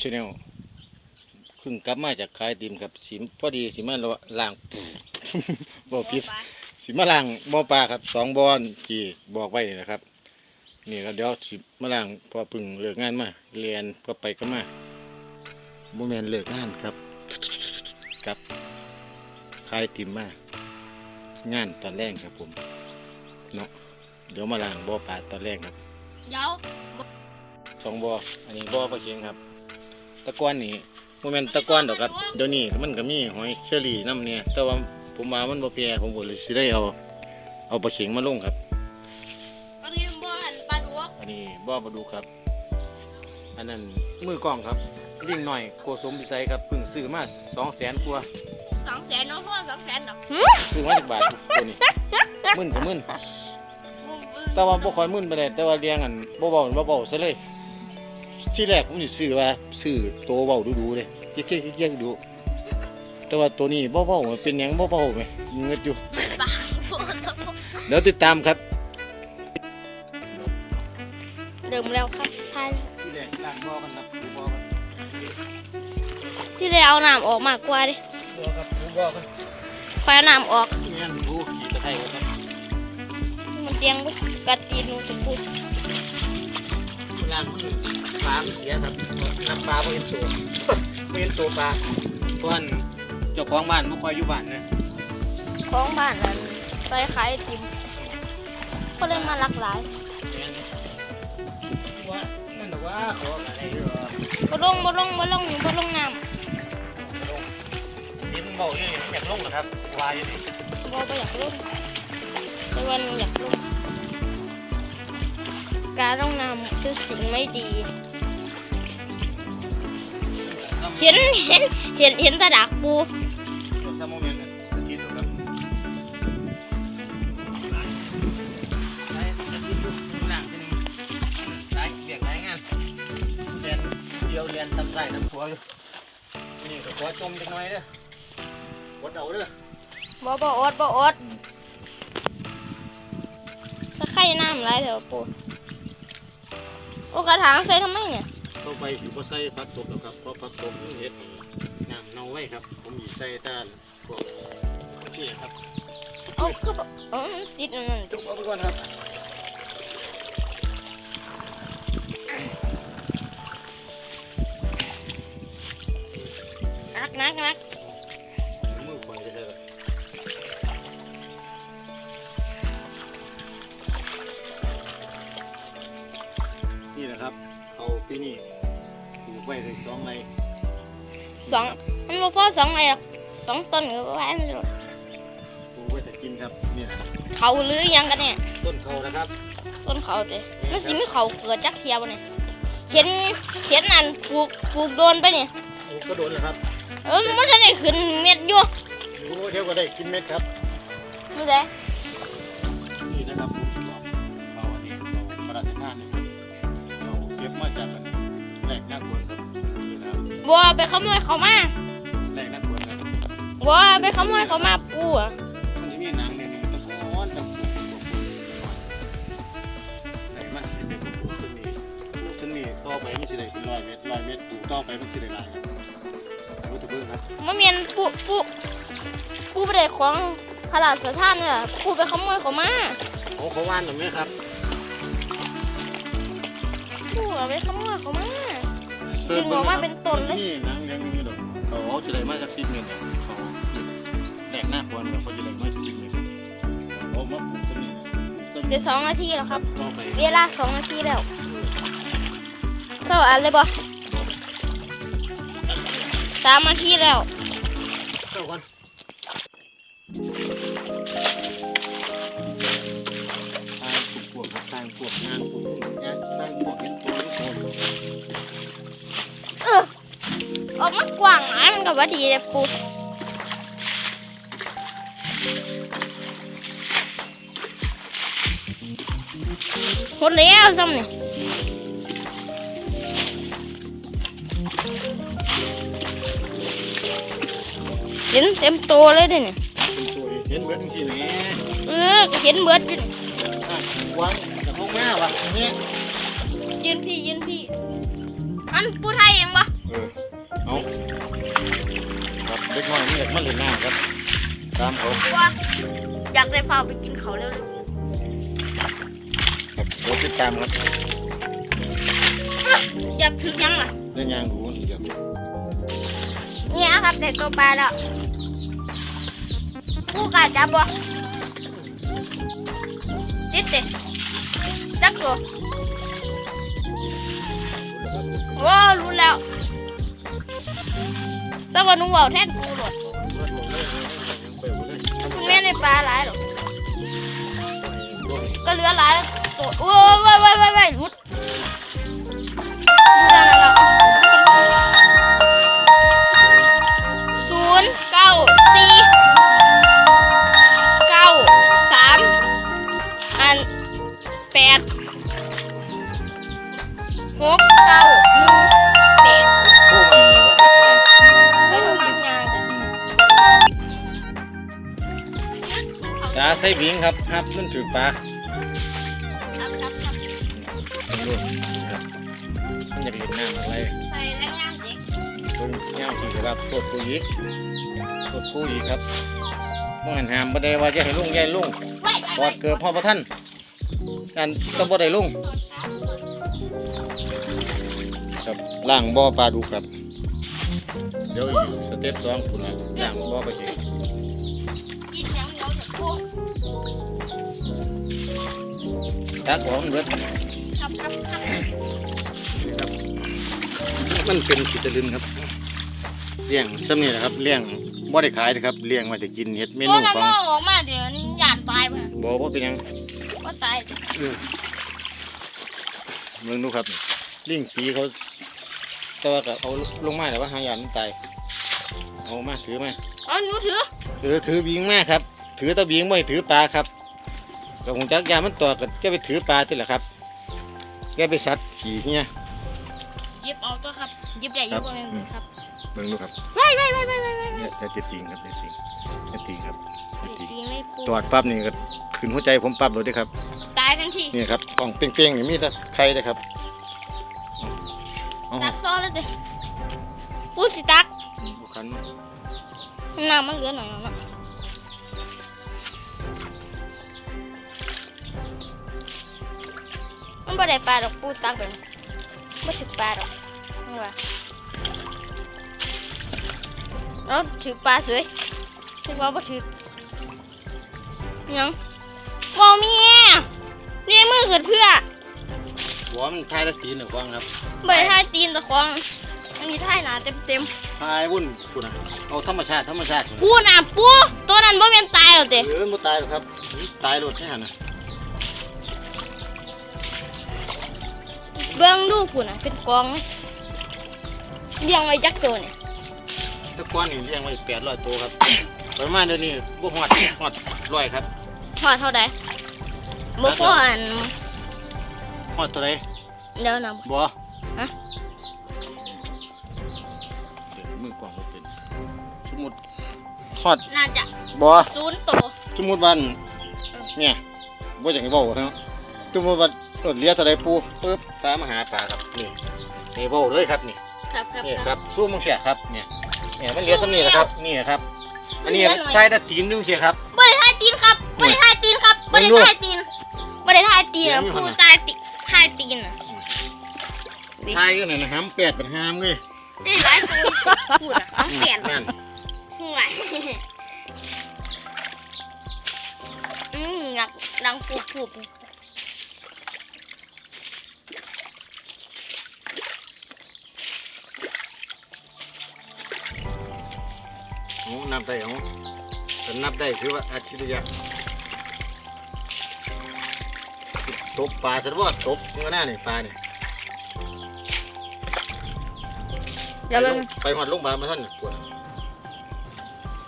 ชแนลเพิ่งกลับมาจากขายไอติมครับสิพอดีสิมาล้าง บ่ผิดสิมาล้างบ่อปลาครับสองบอนที่บอกไว้นี่นะครับ นี่แล้วเดี๋ยวสิมาล้างพอเพึ่งเลิกงานมาเรียนก็ไปก็มาบ่แม่นเลิกงานครับครับขายไอติมมางานตอนแรกครับผมเนาะเดี๋ยวมาล้างบ่อปลาตอนแรกครับเดี๋ยวสองบ่ออันนี้บ่อปลาเค็งครับ ตะกอนนี่โมเมนตะกอนดอกครับเดี๋ยวนี้มันก็มีหอยเชอรี่น้ำเนี่ยแต่ว่าผมมามันบ่แพร่ผมก็เลยสิได้เอา เอาปลาเค็งมาลงครับอันนี้บ่หันปลาดุกอันนี้บ่อปลาดูครับ อันนั้นมือกล้องครับวิ่งหน่อยโกสมพิสัยครับเพิ่งซื้อมาสองแสนกว่าสองแสนเนาะพ่อสองแสนเนาะซื้อมาจากบาทตัวนี้มึนก็มึนแต่ว่าบ่ค่อยมึนไปเลยแต่ว่าเลี้ยงอันบ่เบาบ่เบาซะเลย ที่แรกผมสิซื้อว่าซื้อโตเบาดูๆเลยเจ๊กๆเจ๊กๆดู แต่ว่าตัวนี้บ่เบาๆเป็นหยังบ่เบาไหมเงือดอยู่ปลาโคตรเดี๋ยวติดตามครับเดิมแล้วครับท่านที่แรกล้างบ่อกันครับดูบ่อกันที่ได้เอาน้ำออกมากกว่าดิบ่อครับดูบ่อกันคอยเอาน้ำออก นี่ยังดูขี่ตะไคร้ครับมันเตียงบุกัดตีนหนูจะพูด ล้างมัน ปลามันเสียครับน้ำปลาบ่เห็นตัวบ่เห็นตัวปลาเพราะว่าเจ้าของบ้านบ่ค่อยอยู่บ้านนะของบ้านนั้นไปขายไอติมก็เลยมาลักหลายว่านั่นน่ะว่าขออะไรเด้อบ่ลงบ่ลงบ่ลงอยู่บ่ลงน้นี่มันบอกอยู่นี่มันอยากลงนะครับวายอยู่นี่ำบ่บ่อยากลงแต่วันอยากลง การลงนำคือสิ่งไม่ดี เห็นเห็นเห็นเห็นตะดักปูเรียนทำได้เบียกได้งานทำไรทำขัวอยู่นี่ก็ขอจมจักน่อยเด้อวดเอาเด้อบ่บ่อดบ่อดตะไคร่น้ำไรเถอะปู โอ้กระถางใส่ทำไมเนี่ยต่อไปสิบ่ใส่ผักตบแล้วครับเพราะผักตบนี่เฮ็ดน้ำเน่าไว้ครับ ผมสิใส่แตานพวกข้าวเชี่ยครับเอาคือบ่เออมันติดอันนั่นจุกเอาไปก่อนครับนักนักนัก นี่นะครับเอาปีนี้ปลูกไว้เลยสองไรสองมันบ่พอสองไอ้หรอกสองต้นก็ไว้มันโลดปลูกไว้แต่กินครับเนี่ยเขาหรือยังกันเนี่ย ต้นเขานะครับต้นเขาเต้มันสิมีเขาเกิดจักเทียบ่เนี่ยเห็นเห็นอันปลูกปลูกโดนไปเนี่ยปลูกก็โดนเลยครับเออมันจะได้ขึ้นเม็ดอยู่ปลูกเที่ยวก็ได้กินเม็ดครับไม่ได้นี่นะครับปลูกเราอันนี้เราพระราชทานนี่ มาจากแหล่งนักบวชครับนี่นะครับบัวไปขโมยเขามาแหล่งนักบวชครับบัวไปขโมยเขามาปูอะมันจะมีหนังเนี่ยนี่มันจะก้อนตะปูตะปูไหนมันจะเป็นตะปูต้นนี้ปูต้นนี้ต่อไปมันจะได้เป็นร้อยเมตรร้อยเมตรปูต่อไปมันจะได้หลายครับรู้ตัวเบิ่งครับมันเมียนปูปูปูไปได้ของขลาดสถานเนี่ยปูไปขโมยเขามาโอ้เขาว่านหรือไม่ครับ ปูเอาไปขโมยเขามาดึงออกมาเป็นต้นเลยนี่หนังยังมีดอกเขาเอาจะได้มาจากสิบเมตรเนี่ยเขาแหลกหน้าควรเขาจะได้มาจากสิบเมตรเขามาปลูกต้นนี้ต้นเดี๋ยวสองนาทีแล้วครับต่อไปเวลาสองนาทีแล้วเท่าอันเลยบ่สามนาทีแล้วเจ้าคน ออกมากว้างหลามันก็ว่าดีเลยปูหมดแล้วซ้ำนี่เห็นเต็มโตเลยด้เนี่ยเห็นเบิดทั้งทีแหนเออก็เห็นเบิดอยู่นี่อะวางกับพวกแม่วะนี่ยืนพี่ยืนพี่อันปูไทยเองปะเออ เอาครับเล็กน้อยนี่อยากมาเล่นน้ำครับ ตามเขาว่าอยากได้พาไปกินเขาเร็วครับเดี๋ยวติดตามครับๆอยากถึงยังล่ะเรื่องยางหูนี่ครับเนี่ยครับเด็กตัวปลาแล้วกูกาจับบ่ติดติจับตัวโอ้รู้แล้ว แล้ววันนุ่งเบาแท่นกูหมดมึงแม่ในปลาหลายหรอกก็เหลือหลายตัวโอ้ยว้ายว้ายว้ายว้ายหลุดศูนย์เก้าสี่เก้าสามอันแปดหกเก้า ใส่บิงครับครับมันถือปลาครับครับครับเป็นลูครับมันอยากเล่นน้ำอะไรใส่แรงงานเด็กเพิ่งเงาที่ครับตรวจกูอีกตรวจกูอีกครับมื่อหันหามบ่ได้ว่าจะให้ลุงยายลุงปอดเกิดพ่อพระท่านการต้องบ่ได้ลุงครับล่างบ่อปลาดูครับ เดี๋ยวสเต็ปสองคุณนะล่างบ่อไปเอง ตักของเบิดครับครับครับครับมันเป็นขีตะลึนครับเลี้ยงซ้ำนี่นะครับเลี้ยงบ่ได้ขายนะครับเลี้ยงมาจะกินเห็ดเมตัวนูนั้นของมันออกมาเดี๋ยวมันหยาดตายไปบ่ว่าเป็นหยังก็ตายเออเมืองดูครับนี่ลิงปีเขาแต่ว่าก็เอาลงมาแต่ว่าหางยานมันตายเอามาถือมาเอาหนูถือถือถือบิงมาครับ ถือตะบิงไม่ถือปลาครับ ก็คงจักยานมันต่อก็จะไปถือปลาที่แหละครับแกไปสัตว์ขี่เนี่ยหยิบเอาตัวครับหยิบได้หยิบเอาเองครับเมืองดูครับไว้ไว้ไว้ไว้ไว้ไว้เนี่ยจะติงครับจะติงจะติงครับจะติงตีไม่ปูตอดปั๊บนี่ก็ขึ้นหัวใจผมปั๊บเลยเด้อครับ ตายทั้งทีนี่ครับกล่องเป้งๆนี่มีแต่ไข่เลยครับเอาตัเอากต่อเลยเด้พูดสิตักเอาขัน น้ำมันเหลือหน่อยเนาะมันไม่ได้ปลาดอกปูตักเลยไม่ถึงปลาดอกนี่ว่าเอาถือปลาสวยถือว่าไม่ถือยังมองมีแง่เรียกมือขึ้นเพื่อหัวมันทายตะตีนหนึ่งฟังครับเบิดท่ายตีนตะควงอันนี้ท่ายหนาเต็มเต็มทายวุ่นคุณนะเอาธรรมชาติธรรมชาติๆปูน่ะปูตัวนั้นบ่เป็นตายหรอกเต้เออมันตายหรอกครับ ตายรถแค่หันนะ เบิ่งดูปูน่ะเป็นกองเลยเลี้ยงไว้จักตัวเนี่ยแตะก้อนนี่เลี้ยงไว้แปดร้อยตัวครับ ประมาณเดี๋ยวนี้พวกหอดหอดร้อยครับทอดเท่าใดบ่พออันหอดตัวไหนเดี๋ยวนะบ่ฮะเดี๋ยวมือกล่องก็เป็นสมมุดหอดน่าจะบ่ศูนย์ตัวสมมุดวันเนี่ยบ่อย่างที่บอกนะสมมุดวัน ต้นเลี้ยตัวใดปูปึ๊บตามมาหาปลาครับนี่นี่เว้าเลยครับนี่ครับครับนี่คครัรับบสู้มึงเสียครับเนี่ยเนี่ยมันเหลือสำนีแหละครับนี่ครับ อันนี้เหลือหน่อยใช้ตะตีนดูเสียครับบ่ได้ท่ายตีนครับบ่ได้ท่ายตีนครับบ่ได้ท่ายตีนบ่ได้ท่ายตีนอะเดี๋ยวมีปูคนน่ะตายติท่ายตีนอะทายก็หน่อยนะห้ามแปดเป็นห้ามเลยได้หลายตัวพูดอะเอาเปลี่ยนนั่นห่วยอืมอยากดังปูปู โอ้นับได้เอาแต่นับได้คือว่าอาชีพยะตบปลาสะว่าตบเงินหน้านี่ปลานี่เดี๋ยวมันไปหอดโรงพยาบาลมาท่านน่ะปวด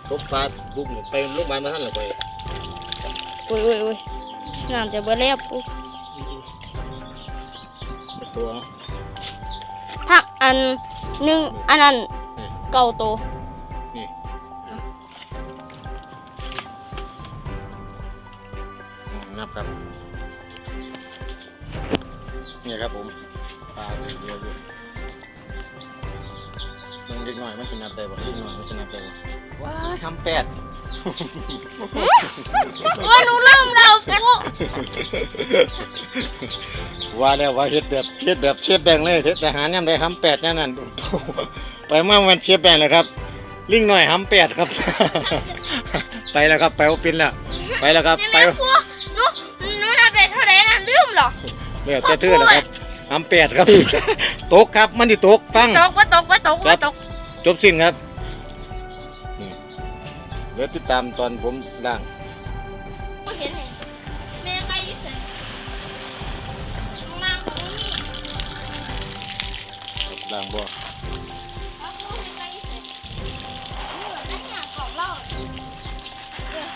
ตบปลาบุกนี่ไปโรงพยาบาลมาท่านหรอไปโอ้ยโอ้ยโอ้ยน้ำจะเบิดแล้วปูตัวพักอันหนึ่งอันนั้นนี่เก่าโตนี่ นับครับ นี่ครับผมปลาเลยเยอะอยู่ล็กน้อยมันสินับได้บ่เล็กน้อยมันสินับได้บ่ว้ายทำแปดว่าหนูเริ่มแล้วปูว่าแล้วว่าเฮ็ดแบบเฮ็ดแบบเชฟแบงเลยเฮ็ดอาหารยามใดทำแปดแน่นั่นไปมามันเชฟแบงเลยครับ ลิงหน่อยทำแปดครับ ไปแล้วครับ ไปเอาปินแล้วไปแล้วครับใช่ไหไป เหรอเลือกแต่เทื่อแล้วครับทำแปดครับ ตกครับมันสิตกฟัง ตกว่าตกว่าตกว่าตกจบสิ้นครับนี่เดี๋ยวติดตามตอนผมด่างบ่เห็นเห็นแม่ใครอยู่เฉยข้างล่างของนี่ด่างบ่เอาปูเห็นใครอยู่เฉยนี่เหมือนนั่นเนี่ยของเราเออ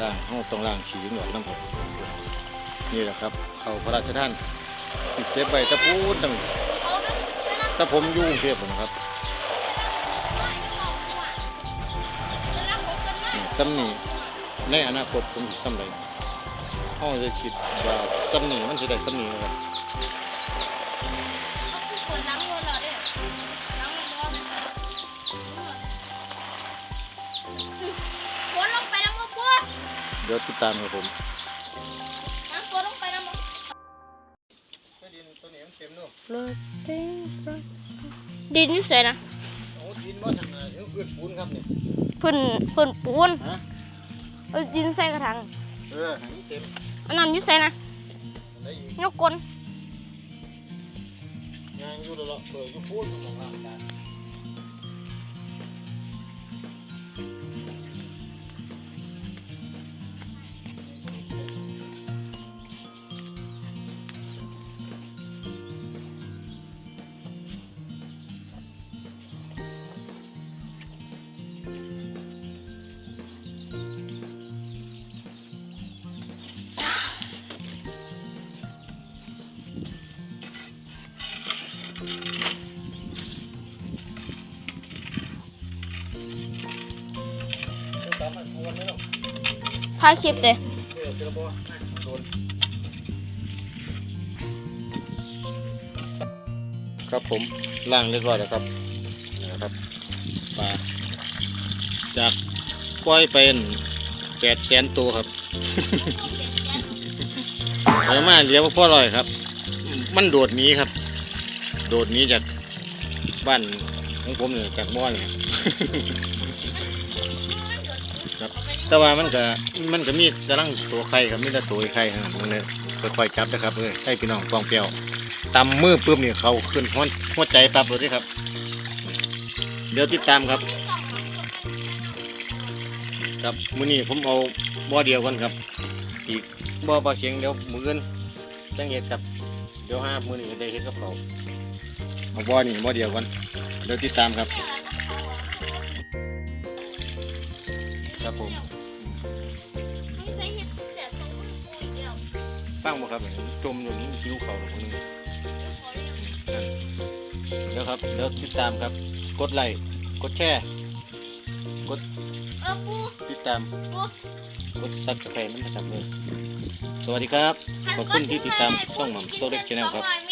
ด่างห้องต้องล่างฉีหนวดน้ำผม นี่แหละครับเขาพระราชทานเก็บไว้ตะพูดตั้งเอางถ้าผมอยู่กรุงเทพผมครับนี่ซ้ำนี่ในอนาคตผมสิซ้ำใดห้องจะคิดว่าซ้ำนี่มันสิได้ซ้ำนี่ครับเลยล้างรถเราไหมฝนลงไปน้ำมันบัวเดี๋ยวติดตามครับผม ดินนี่สวยนะโอ้ดินบ่ทันนะเดี๋ยวเกิดปูนครับนี่เพิ่นเพิ่นปูนฮะเอาดินใส่กระถางเออให้มันเต็มอันนั้นอยู่ใส่นะอันไหนอีกยกกลงานอยู่แล้วล่ะเปิดอยู่พูดมองล่าง ถ่ายคลิปเด้เดี๋ยวจะครับผมล่างเรียบร้อยแล้วครับนะครับปลาจากปล่อยเป็นแปดแสนตัวครับเดี๋ยมากเลี้ยวพ่อลอยครับ มันโดดหนี้ครับ โดดหนี้จากบ้านของผมเนี่ยจากบ้านเนี่ย แต่ว่ามันก็มันก็มีกำลังตัวไข่ครับมีแต่ตัวไข่ครับมันเนี่ยค่อยๆจับนะครับเอ้ยให้พี่น้องฟองเปรียวตำมือปุ๊บนี่เขาขึ้นหัวหัวใจปั๊บเลยครับ เดี๋ยวติดตามครับ ครับมื้อนี้ผมเอาบ่อเดียวกันครับ อีกบ่อปลาเข็งเดี๋ยวมื้ออื่นจังเฮ็ดครับเดี๋ยวห้ามื้อนี้ได้เฮ็ดกับเขาเอาบ่อนี่บ่อเดียวกันเดี๋ยวติดตามครับครับผม ฟังบ่ครับเนี่ยจมอยู่นี่คิ้วเขาตรงนี้เดี๋ยวครับเดี๋ยวติดตามครับ กดไลค์กดแชร์กดเออปูติดตามปูกดซับสไครต์นั่นนะครับเลยสวัสดีครับ ขอบคุณที่ติดตามช่องหม่ำโตเล็กชาแนลครับมี